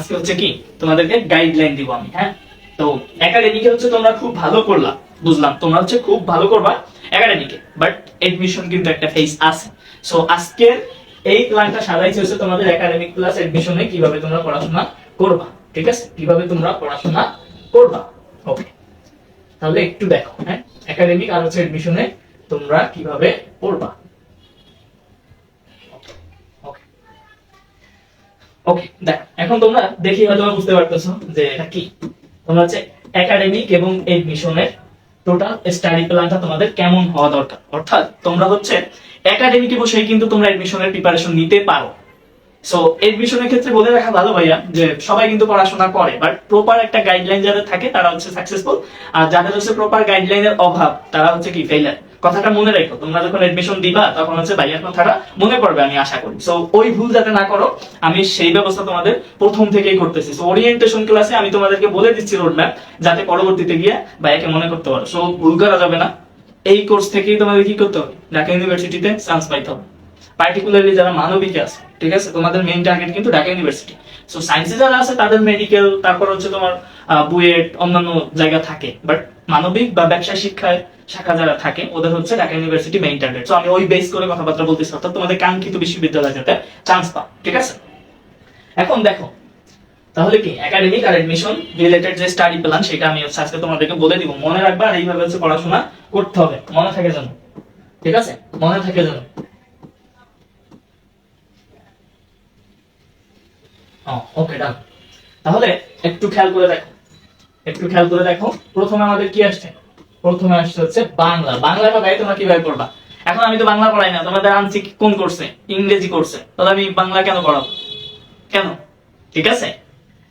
আজকে হচ্ছে কি? তোমাদেরকে গাইডলাইন দিব আমি হ্যাঁ? তো একাডেমিকে হচ্ছে তোমরা খুব ভালো করলা, বুঝলাম? তোমরা হচ্ছে খুব ভালো করবা একাডেমিকে বাট এডমিশন কিন্তু একটা ফেস আছে। সো আজকের এই প্ল্যানটা সাজাইছে হচ্ছে তোমাদের একাডেমিক প্লাস এডমিশনে কীভাবে তোমরা পড়াশোনা করবা, ঠিক আছে? কীভাবে তোমরা পড়াশোনা করবা ওকে তাহলে একটু দেখো হ্যাঁ? একাডেমিক আর হচ্ছে এডমিশনে তোমরা কীভাবে পড়বা। ওকে দেখ, এখন তোমরা দেখি হয়তো বুঝতে যে এটা কি। তোমরা হচ্ছে একাডেমিক এবং এডমিশনের টোটাল স্টাডি প্ল্যানটা তোমাদের কেমন হওয়া দরকার। অর্থাৎ তোমরা হচ্ছে একাডেমিকে বসেই কিন্তু তোমরা এডমিশনের প্রিপারেশন নিতে পারো। সো এডমিশনের ক্ষেত্রে বলে রাখা ভালো ভাইয়া যে সবাই কিন্তু পড়াশোনা করে বাট প্রপার একটা গাইডলাইন যাদের থাকে তারা হচ্ছে সাকসেসফুল আর যাদের হচ্ছে প্রপার গাইডলাইনের অভাব, তারা হচ্ছে কি ফেইলার কথাটা মনে রেখো, তোমরা যখন এডমিশন দিবা, তখন হচ্ছে ভাইয়ার কথাটা মনে পড়বে, আমি আশা করি। সো ওই ভুল যাতে না করো, আমি সেই ব্যবস্থা তোমাদের প্রথম থেকেই করতেছি। সো ওরিয়েন্টেশন ক্লাসে আমি তোমাদেরকে বলে দিচ্ছি রোড ম্যাপ যাতে পরবর্তীতে গিয়ে ভাইয়াকে মনে করতে পারো। সো ভুল করা যাবে না। এই কোর্স থেকেই তোমাদের কি করতে হবে? ঢাকা ইউনিভার্সিটিতে চান্স পাইতে হবে। পার্টিকুলারলি যারা মানবিকে আছে, ঠিক আছে? তোমাদের মেইন টার্গেট কিন্তু ঢাকা ইউনিভার্সিটি সো সায়েন্সে যারা আছে, তাদের মেডিকেল তারপর হচ্ছে তোমার বুয়েট, অন্যান্য জায়গা থাকে। বাট মানবিক বা ব্যবসা শিক্ষায় শাখা যারা থাকে, ওদের হচ্ছে Dhaka university main target so আমি ওই বেস করে কথাবার্তা বলতেছি, অর্থাৎ তোমাদের কাঙ্ক্ষিত বিশ্ববিদ্যালয় যাতে চান্স পাও, ঠিক আছে? এখন দেখো, তাহলে কি একাডেমিক আর এডমিশন রিলেটেড যে স্টাডি প্ল্যান সেটা আমি আজকে তোমাদেরকে বলে দিব। মনে রাখবা আর এইভাবে হচ্ছে পড়াশোনা করতে হবে, মনে থাকে যেন, ঠিক আছে? মনে থাকে যেন। ওকে ডান তাহলে একটু খেয়াল করে দেখো। একটু খেয়াল করে দেখো। প্রথমে আমাদের কি আসছে? প্রথমে আসছে হচ্ছে বাংলা। বাংলাটা ভাই তোমরা কীভাবে পড়বা? এখন আমি তো বাংলা পড়াই না তোমাদের আনছি কোন করছে ইংরেজি করছে তাহলে আমি বাংলা কেন পড়াবো? কেন? ঠিক আছে?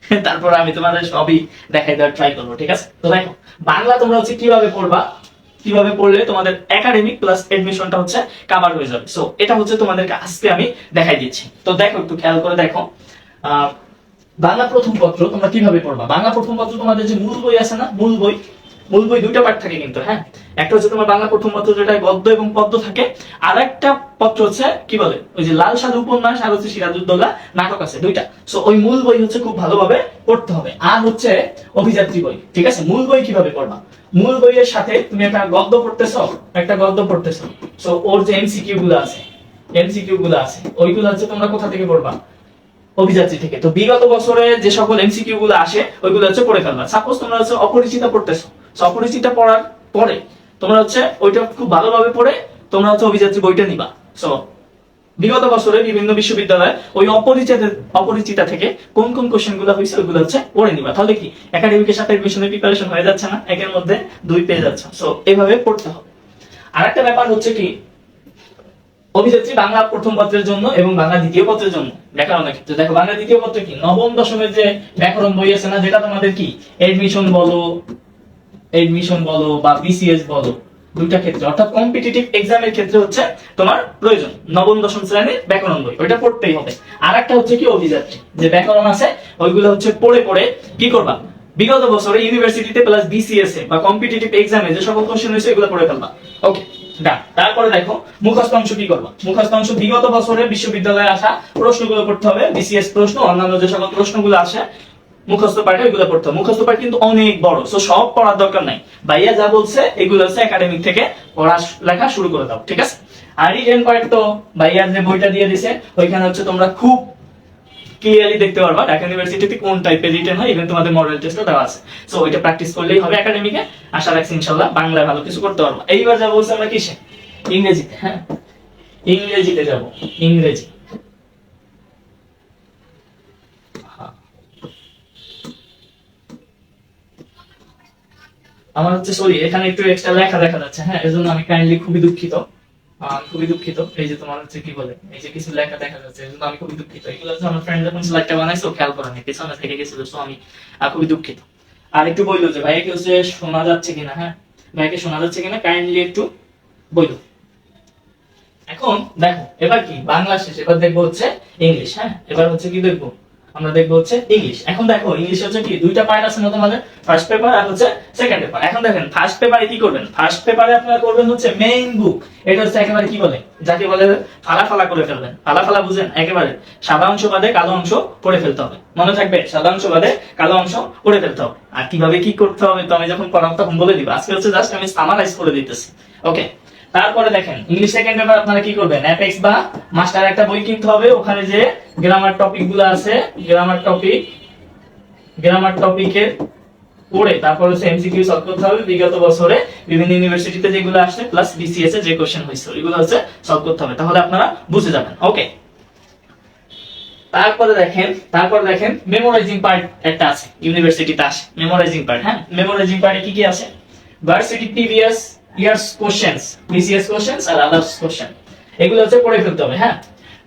তারপর আমি তোমাদের সবই দেখাই দেওয়ার ট্রাই করব ঠিক আছে? তো দেখো বাংলা তোমরা হচ্ছে কীভাবে পড়বা? কীভাবে পড়লে তোমাদের একাডেমিক প্লাস এডমিশনটা হচ্ছে কাভার হয়ে যাবে। সো এটা হচ্ছে তোমাদেরকে আজকে আমি দেখাই দিচ্ছি। তো দেখো একটু খেয়াল করে দেখো। আহ, বাংলা প্রথম পত্র তোমরা কীভাবে পড়বা? বাংলা প্রথম পত্র তোমাদের যে মূল বই আছে না, মূল বই মূল বই দুইটা পার্ট থাকে কিন্তু হ্যাঁ? একটা হচ্ছে তোমার বাংলা প্রথম পত্র যেটা গদ্য এবং পদ্য থাকে আর একটা পত্র হচ্ছে, কি বলে? ওই যে লাল সাধু উপন্যাস আর হচ্ছে সিরাজউদ্দৌলা নাটক আছে, দুইটা। সো ওই মূল বই হচ্ছে খুব ভালোভাবে পড়তে হবে। আর হচ্ছে অভিযাত্রী বই, ঠিক আছে? মূল বই কীভাবে পড়বা? মূল বইয়ের সাথে তুমি একটা গদ্য পড়তেছো, একটা গদ্য পড়তেছো। সো ওর যে এমসিকিউ গুলো আছে এমসিকিউ গুলো আছে, ওইগুলো হচ্ছে তোমরা কোথা থেকে পড়বা? অভিযাত্রী থেকে। তো বিগত বছরে যে সকল এমসিকিউ গুলো আসে, ওইগুলো হচ্ছে পড়ে ফেলবা। সাপোজ তোমরা হচ্ছে অপরিচিতা পড়তেছো। অপরিচিতা পড়ার পরে তোমরা হচ্ছে ওইটা খুব ভালোভাবে পড়ে তোমরা হচ্ছে অভিযাত্রী বইটা নিবা। সো বিগত বছরে বিভিন্ন বিশ্ববিদ্যালয়ে ওই অপরিচিত, অপরিচিতা থেকে কোন কোন কোশ্চেনগুলো হয়েছে ওইগুলো হচ্ছে পড়ে নিবা। তাহলে কি? একাডেমিকের সাথে এডমিশনের প্রিপারেশন হয়ে যাচ্ছে না? একের মধ্যে দুই পেয়ে যাচ্ছে। সো এভাবে পড়তে হবে। আর একটা ব্যাপার হচ্ছে কি? অভিযাত্রী বাংলা প্রথম পত্রের জন্য এবং বাংলা দ্বিতীয় পত্রের জন্য। ব্যাকরণের ক্ষেত্রে। দেখো, বাংলা দ্বিতীয় পত্র কি? নবম, দশমের যে ব্যাকরণ বই আছে না, যেটা তোমাদের কি? এডমিশন বলো এডমিশন বলো বা বিসিএস বলো, দুইটা ক্ষেত্রে। অর্থাৎ কম্পিটিটিভ এক্সামের ক্ষেত্রে হচ্ছে তোমার প্রয়োজন। নবম, দশম শ্রেণির ব্যাকরণ বই। ওইটা পড়তেই হবে। আর একটা হচ্ছে কি অভিযাত্রী? যে ব্যাকরণ আছে, ওইগুলো হচ্ছে পড়ে পড়ে কি করবা? বিগত বছরে ইউনিভার্সিটিতে প্লাস বিসিএস এ বা কম্পিটিটিভ এক্সামে যে সকল কোশ্চেন হয়েছে, এগুলো পড়ে ফেলবা। ওকে তারপরে দেখো, মুখস্থ অংশ কি করবা? মুখস্থ অংশ বিগত বছরে বিশ্ববিদ্যালয়ে আসা প্রশ্নগুলো পড়তে হবে বিসিএস প্রশ্ন, অন্যান্য যে সকল প্রশ্নগুলো আসে, মুখস্থ পাঠে এগুলো পড়তে হবে। মুখস্থ পাঠ কিন্তু অনেক বড় সো সব পড়ার দরকার নাই। ভাইয়া যা বলছে, এগুলো হচ্ছে একাডেমিক থেকে পড়া লেখা শুরু করে দাও, ঠিক আছে? আর রিটেন পার্ট তো ভাইয়ার যে বইটা দিয়ে দিছে, ওইখানে হচ্ছে তোমরা খুব ক্লিয়ারলি দেখতে পারবা ঢাকা ইউনিভার্সিটিতে কোন টাইপের রিটেন হয় ইভেন তোমাদের মডেল টেস্টও দেওয়া আছে। সো ওইটা প্র্যাকটিস করলেই হবে একাডেমিকে আশা রাখছি ইনশাল্লাহ বাংলায় ভালো কিছু করতে পারব। এইবার যা বলছে আমরা কিসে? ইংরেজিতে হ্যাঁ? ইংরেজিতে যাব, ইংরেজি। আমার হচ্ছে সরি এখানে একটু এক্সট্রা লেখা দেখা যাচ্ছে হ্যাঁ? এজন্য আমি কাইন্ডলি খুবই দুঃখিত। খুবই দুঃখিত। এই যে তোমার হচ্ছে কি বলে, এই যে কিছু লেখা দেখা যাচ্ছে এজন্য আমি খুবই দুঃখিত। এগুলো হচ্ছে আমার ফ্রেন্ড যখন স্লাইডটা বানাইছে, ও খেয়াল করেনি পেছনে থেকে গেছিল সো আমি খুবই দুঃখিত। আর একটু বইলো যে, ভাইয়াকে হচ্ছে শোনা যাচ্ছে কিনা হ্যাঁ? ভাইকে শোনা যাচ্ছে কিনা কাইন্ডলি একটু বইলো। এখন দেখো, এবার কি? বাংলা শেষ, এবার দেখব হচ্ছে ইংলিশ হ্যাঁ? এবার হচ্ছে কি দেখব? আমরা দেখব হচ্ছে ইংলিশ এখন দেখো ইংলিশ হচ্ছে কি, দুইটা পার্ট আছে না তোমাদের ফার্স্ট পেপার আর হচ্ছে সেকেন্ড পেপার এখন দেখেন ফার্স্ট পেপারে কি করবেন? ফার্স্ট পেপারে আপনারা করবেন হচ্ছে মেইন বুক এটা হচ্ছে একেবারে কি বলে? যাকে বলে ফালা ফালা করে ফেলবেন। ফালা ফালা বুঝেন, একেবারে। সাদা অংশ বাদে কালো অংশ পড়ে ফেলতে হবে। মনে থাকবে, সাদা অংশ বাদে কালো অংশ পড়ে ফেলতে হবে। আর কীভাবে কি করতে হবে, তো আমি যখন পড়াবো তখন বলে দিব। আজকে হচ্ছে জাস্ট আমি সামারাইজ করে দিতেছি। ওকে তারপরে দেখেন ইংলিশ সেকেন্ড পেপার আপনারা কি করবেন? অ্যাপেক্স বা মাস্টার একটা বই কিনতে হবে, ওখানে যে গ্রামার টপিকগুলো আছে গ্রামার টপিক গ্রামার টপিকের পড়ে, তারপর হচ্ছে এমসিকিউ সলভ করতে হবে। বিগত বছরে বিভিন্ন ইউনিভার্সিটিতে যেগুলো আসছে প্লাস বিসিএস এ যে কোশ্চেন হয়েছে এগুলো হচ্ছে সলভ করতে হবে। তাহলে আপনারা বুঝে যাবেন। ওকে তারপরে দেখেন, তারপর দেখেন মেমোরাইজিং পার্ট একটা আছে ইউনিভার্সিটিতে আসে। মেমোরাইজিং পার্ট হ্যাঁ? মেমোরাইজিং পার্টে কি কি আছে? Varsity previous years questions BCS questions আর আদার্স কোশ্চেন। এগুলো হচ্ছে পড়ে ফেলতে হবে হ্যাঁ?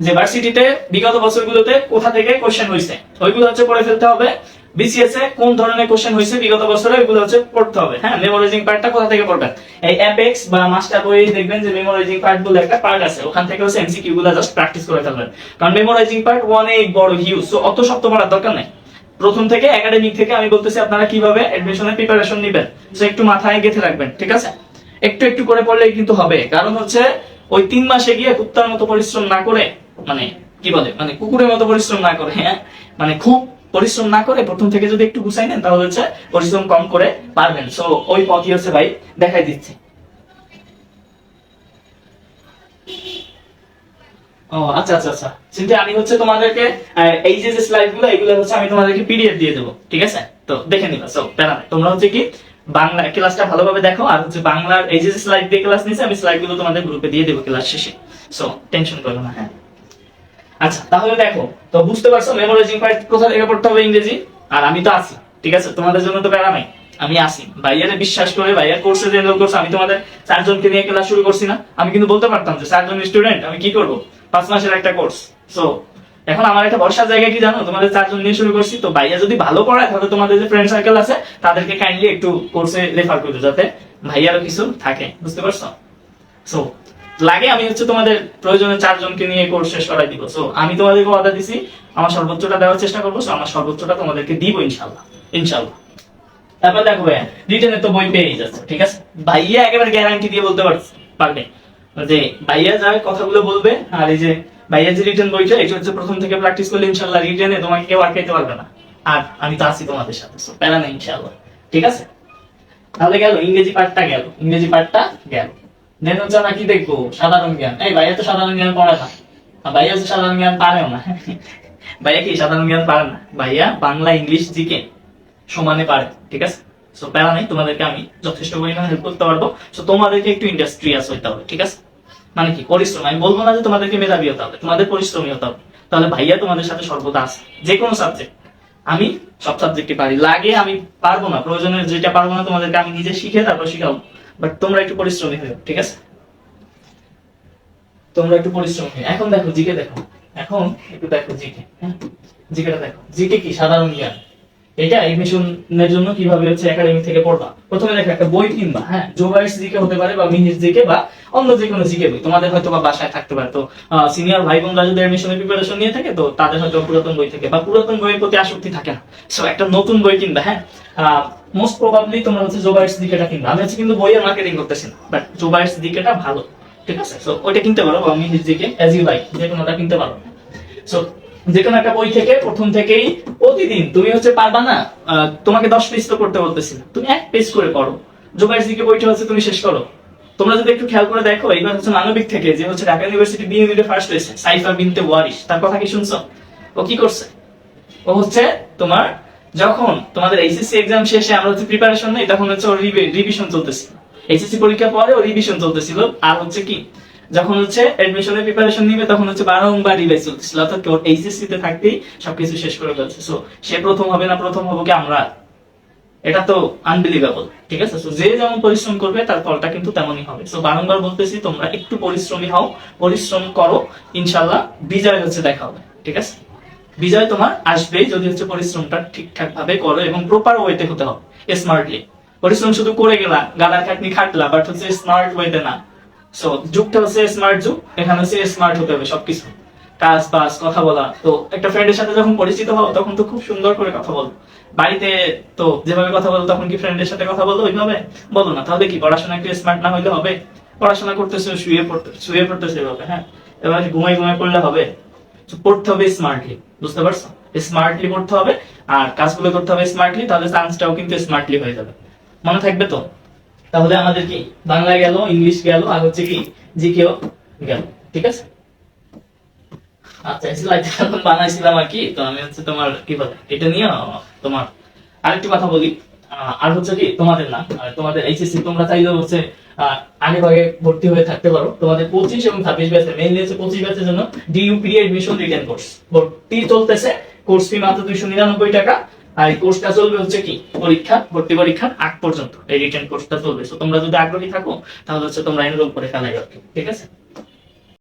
যে ভার্সিটিতে বিগত বছরগুলোতে কোথা থেকে কোশ্চেন হয়েছে ওইগুলো হচ্ছে পড়ে ফেলতে হবে। বিসিএস এ কোন ধরনের কোশ্চেন হয়েছে বিগত বছরে এগুলো হচ্ছে পড়তে হবে হ্যাঁ? মেমোরাইজিং পার্টটা কোথা থেকে পড়বেন? এই অ্যাপেক্স বা মাস্টার বই দেখবেন যে মেমোরাইজিং পার্ট বলে একটা পার্ট আছে। ওখান থেকে হচ্ছে এমসিকিউ গুলো জাস্ট প্র্যাকটিস করে ফেলবেন। কারণ মেমোরাইজিং পার্ট ওয়ান অনেক বড় হিউজ সো অত শক্ত পড়ার দরকার নেই। প্রথম থেকে একাডেমিক থেকে আমি বলতেছি আপনারা কীভাবে অ্যাডমিশনের প্রিপারেশন নেবেন। সো একটু মাথায় গেঁথে রাখবেন, ঠিক আছে? একটু একটু করে পড়লেই কিন্তু হবে। কারণ হচ্ছে, ওই তিন মাসে গিয়ে কুত্তার মতো পরিশ্রম না করে মানে কি বলে মানে কুকুরের মতো পরিশ্রম না করে হ্যাঁ? মানে খুব পরিশ্রম না করে প্রথম থেকে যদি একটু গুছাই নেন, তাহলে হচ্ছে পরিশ্রম কম করে পারবেন। সো ওই পথই হচ্ছে ভাই দেখাই দিচ্ছি। ও আচ্ছা আচ্ছা আচ্ছা। চিন্তা আমি হচ্ছে তোমাদেরকে এই যে যে স্লাইডগুলো, এগুলো হচ্ছে আমি তোমাদেরকে পিডিএফ দিয়ে দেবো, ঠিক আছে? তো দেখে নিবা। সো প্যারা তোমরা হচ্ছে কি বাংলা ক্লাসটা ভালোভাবে দেখো আর হচ্ছে বাংলার এই যে স্লাইড দিয়ে ক্লাস নিয়েছে আমি স্লাইডগুলো তোমাদের গ্রুপে দিয়ে দেবো ক্লাস শেষে। সো টেনশন করো না। হ্যাঁ। আচ্ছা তাহলে দেখো তো বুঝতে পারছ মেমোরাইজিং পার্ট কোথা থেকে পড়তে হবে ইংরেজি? আর আমি তো আছি ঠিক আছে? তোমাদের জন্য তো প্যারা নাই আমি আসি ভাইয়ারে বিশ্বাস করে ভাইয়ার কোর্সে যে এনরোল করছে আমি তোমাদের চারজনকে নিয়ে ক্লাস শুরু করছি না। আমি কিন্তু বলতে পারতাম যে চারজন স্টুডেন্ট আমি কি করব? পাঁচ মাসের একটা কোর্স সো এখন আমার একটা বর্ষার জায়গা কি জানো? তোমাদের চারজন নিয়ে শুরু করছি। তো ভাইয়া যদি ভালো পড়ায়, তাহলে তোমাদের যে ফ্রেন্ড সার্কেল আছে, তাদেরকে কাইন্ডলি একটু কোর্সে রেফার করবে যাতে ভাইয়ারও কিছু থাকে। বুঝতে পারছ? সো লাগে আমি হচ্ছে তোমাদের প্রয়োজনে চারজনকে নিয়ে কোর্স শেষ করাই দিব। সো আমি তোমাদেরকে অর্ডার দিছি, আমার সর্বোচ্চটা দেওয়ার চেষ্টা করব সো আমার সর্বোচ্চটা তোমাদেরকে দিব ইনশাল্লাহ ইনশাল্লাহ। তারপর দেখো ভাইয়া রিটেনে তো বই পেয়ে যাচ্ছে, ঠিক আছে? ভাইয়া একেবারে গ্যারান্টি দিয়ে বলতে পারবে? যে ভাইয়া যা কথাগুলো বলবে, আর এই যে ভাইয়া যে রিটেন বইটা, এটা হচ্ছে প্রথম থেকে প্র্যাকটিস করলে ইনশাল্লাহ রিটেনে তোমাকে কেউ আটকাইতে পারবে না। আর আমি তো আছি তোমাদের সাথে সো প্যারা নেই ইনশাল্লাহ ঠিক আছে? তাহলে গেল, ইংরেজি পার্টটা গেল, ইংরেজি পার্টটা গেল। দেন হচ্ছে আমরা কি দেখব? সাধারণ জ্ঞান। এই ভাইয়া তো সাধারণ জ্ঞান পড়ে না। আর ভাইয়া তো সাধারণ জ্ঞান পারেও না। ভাইয়া কি সাধারণ জ্ঞান পারে না? ভাইয়া বাংলা, ইংলিশ, জিকে সমানে পারে, ঠিক আছে? সো প্যারা নাই, তোমাদেরকে আমি যথেষ্ট পরিমাণে হেল্প করতে পারব। সো তোমাদেরকে একটু ইন্ডাস্ট্রিয়াস হইতে হবে, ঠিক আছে? মানে কি? পরিশ্রম। আমি বলব না যে তোমাদেরকে মেধাবী হতে হবে, তোমাদের পরিশ্রমী হতে হবে। তাহলে ভাইয়া তোমাদের সাথে সর্বদা আছে যে কোনো সাবজেক্ট আমি সব সাবজেক্টই পারি। লাগে আমি পারব না প্রয়োজনে যেটা পারব না তোমাদেরকে আমি নিজে শিখে তারপর শিখাবো। বাট তোমরা একটু পরিশ্রমী হয়ে ঠিক আছে? তোমরা একটু পরিশ্রম এখন দেখো জিকে দেখো। এখন একটু দেখো জিকে হ্যাঁ? জিকেটা দেখো। জিকে কি? সাধারণ জ্ঞান। এটা এডমিশনের জন্য কীভাবে হচ্ছে একাডেমি থেকে পড়বা? প্রথমে দেখো, একটা বই কিনবা হ্যাঁ? জোবাইস জিকে হতে পারে বা মিনিস জিকে বা অন্য যে কোনো জিকে বই তোমাদের হয়তো বা বাসায় থাকতে পারে। তো সিনিয়র ভাই বোনরা যদি এডমিশনের প্রিপারেশন নিয়ে থাকে, তো তাদের হয়তো পুরাতন বই থেকে। বা পুরাতন বইয়ের প্রতি আসক্তি থাকে না। সো একটা নতুন বই কিনবা হ্যাঁ? মোস্ট প্রবাবলি তোমরা হচ্ছে জোবাইস দিকেটা কিনবা। আমি হচ্ছে কিন্তু বইয়ের মার্কেটিং করতেছি না বাট জোবাইস দিকেটা ভালো। ঠিক আছে? সো ওইটা কিনতে পারো, বা মিনিস জিকে অ্যাজ ইউ লাইক যে কোনোটা কিনতে পারো। সো যে কোনো একটা বই থেকে, প্রথম থেকেই প্রতিদিন তুমি হচ্ছে পারবা না তোমাকে দশ পেজ তো করতে বলতেছি না। তুমি এক পেজ করে করো জোগাইস দিকে বইটা হচ্ছে তুমি শেষ করো। তোমরা যদি একটু খেয়াল করে দেখো এইবার হচ্ছে মানবিক থেকে, যে হচ্ছে ঢাকা ইউনিভার্সিটি বি ইউনিটে ফার্স্ট হয়েছে সাইফার বিনতে ওয়ারিশ। তার কথা কি শুনছো? ও কি করছে? ও হচ্ছে তোমার, যখন তোমাদের এইচএসসি এক্সাম শেষে আমরা হচ্ছে প্রিপারেশন নেই, তখন হচ্ছে ওর রিভিশন চলতেছিল। এইচএসসি পরীক্ষা পরে ও রিভিশন চলতেছিল। আর হচ্ছে কি? যখন হচ্ছে এডমিশনের প্রিপারেশন নিবে, তখন হচ্ছে বারংবার রিভাইজ চলতেছিল। অর্থাৎ ওর এইচএসসি তে থাকতেই সবকিছু শেষ করে ফেলছে। সো সে প্রথম হবে না, প্রথম হব কি আমরা? এটা তো আনবিলিভেবল ঠিক আছে? সো যে যেমন পরিশ্রম করবে, তার ফলটা কিন্তু তেমনই হবে। সো বারংবার বলতেছি, তোমরা একটু পরিশ্রমী হও, পরিশ্রম করো ইনশাল্লাহ বিজয় হচ্ছে দেখা হবে, ঠিক আছে? বিজয় তোমার আসবেই, যদি হচ্ছে পরিশ্রমটা ঠিকঠাক ভাবে করো এবং প্রপার ওয়েতে হতে হবে স্মার্টলি পরিশ্রম শুধু করে গেলা গাদার খাটনি খাটলা বাট হচ্ছে স্মার্ট ওয়েতে না। সো যুগটা হচ্ছে স্মার্ট যুগ, এখানে হচ্ছে স্মার্ট হতে হবে সবকিছু। কাজ বাজ কথা বলা। তো একটা ফ্রেন্ডের সাথে যখন পরিচিত হও, তখন তো খুব সুন্দর করে কথা বলো। বাড়িতে তো যেভাবে কথা বলো, তখন কি ফ্রেন্ডের সাথে কথা বলো ওইভাবে? বলো না, তাহলে কি? পড়াশোনা একটু স্মার্ট না হইলে হবে? পড়াশোনা করতেছে, শুয়ে পড়তে, শুয়ে পড়তেছে এভাবে হ্যাঁ? এবার ঘুমাই ঘুমাই পড়লে হবে? পড়তে হবে স্মার্টলি বুঝতে পারছ? স্মার্টলি পড়তে হবে, আর কাজগুলো করতে হবে স্মার্টলি তাহলে চান্সটাও কিন্তু স্মার্টলি হয়ে যাবে। মনে থাকবে তো? তাহলে আমাদের কি? বাংলা গেল, ইংলিশ গেল, আর হচ্ছে কি? জিকেও গেল, ঠিক আছে? আচ্ছা স্লাইড যখন বানাইছিলাম আর কি, তো আমি হচ্ছে তোমার, কি বলে, এটা নিয়ে তোমার আরেকটি কথা বলি। আর হচ্ছে কি, তোমাদের না তোমাদের এইচএসসি তোমরা চাইলে হচ্ছে আগে ভাগে ভর্তি হয়ে থাকতে পারো। তোমাদের পঁচিশ এবং ছাব্বিশ ব্যাচে মেইনলি হচ্ছে পঁচিশ ব্যাচের জন্য DU pre admission written course ভর্তি চলতেছে কোর্স ফি মাত্র দুইশো নিরানব্বই টাকা। আর এই কোর্সটা চলবে হচ্ছে কি, পরীক্ষা, ভর্তি পরীক্ষার আগ পর্যন্ত। এই রিটার্ন কোর্সটা চলবে। তো তোমরা যদি আগ্রহী থাকো, তাহলে হচ্ছে তোমরা এনরোল করে ফেলাই আর ঠিক আছে?